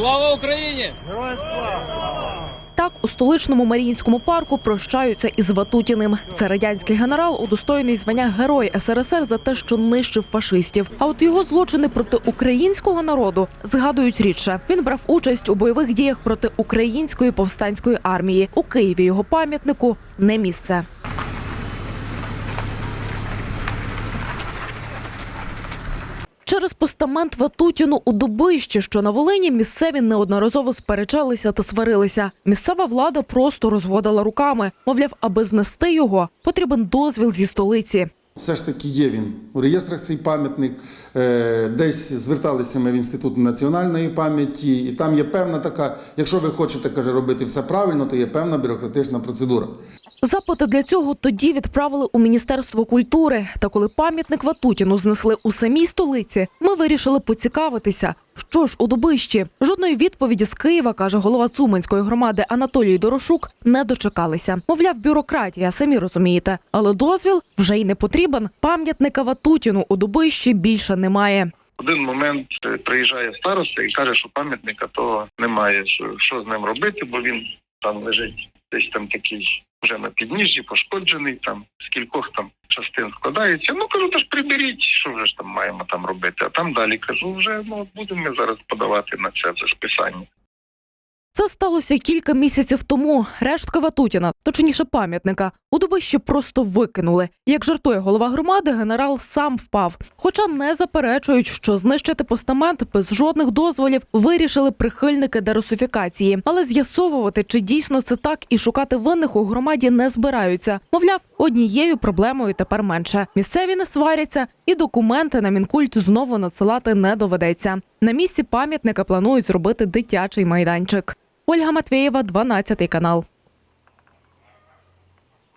Слава Україні! Так у столичному Маріїнському парку прощаються із Ватутіним. Це радянський генерал, удостоєний звання Герой СРСР за те, що нищив фашистів. А от його злочини проти українського народу згадують рідше. Він брав участь у бойових діях проти української повстанської армії. У Києві його пам'ятнику не місце. Через постамент Ватутіну у Дубищі, що на Волині, місцеві неодноразово сперечалися та сварилися. Місцева влада просто розводила руками. Мовляв, аби знести його, потрібен дозвіл зі столиці. Все ж таки є він у реєстрах цей пам'ятник. Е, Десь зверталися ми в інститут національної пам'яті, і там є певна така, якщо ви хочете каже, робити все правильно, то є певна бюрократична процедура. Запити для цього тоді відправили у міністерство культури. Та коли пам'ятник Ватутіну знесли у самій столиці, ми вирішили поцікавитися. Що ж у Дубищі? Жодної відповіді з Києва, каже голова Цуманської громади Анатолій Дорошук, не дочекалися. Мовляв, бюрократія, самі розумієте. Але дозвіл вже й не потрібен. Пам'ятника Ватутіну у Дубищі більше немає. Один момент е, приїжджає староста і каже, що пам'ятника того немає. Що, що з ним робити, бо він там лежить десь там такий вже на підніжжі, пошкоджений, там з кількох там частин складається. Ну кажу, то ж приберіть, що вже ж там маємо там робити. А там далі кажу, вже ну будемо ми зараз подавати на це за списання. Це сталося кілька місяців тому. Рештки Ватутіна, точніше пам'ятника, у Дубищі просто викинули. Як жартує голова громади, генерал сам впав. Хоча не заперечують, що знищити постамент без жодних дозволів вирішили прихильники дерусифікації. Але з'ясовувати, чи дійсно це так, і шукати винних у громаді не збираються. Мовляв, однією проблемою тепер менше. Місцеві не сваряться, і документи на мінкульт знову надсилати не доведеться. На місці пам'ятника планують зробити дитячий майданчик. Ольга Матвєєва, 12 канал.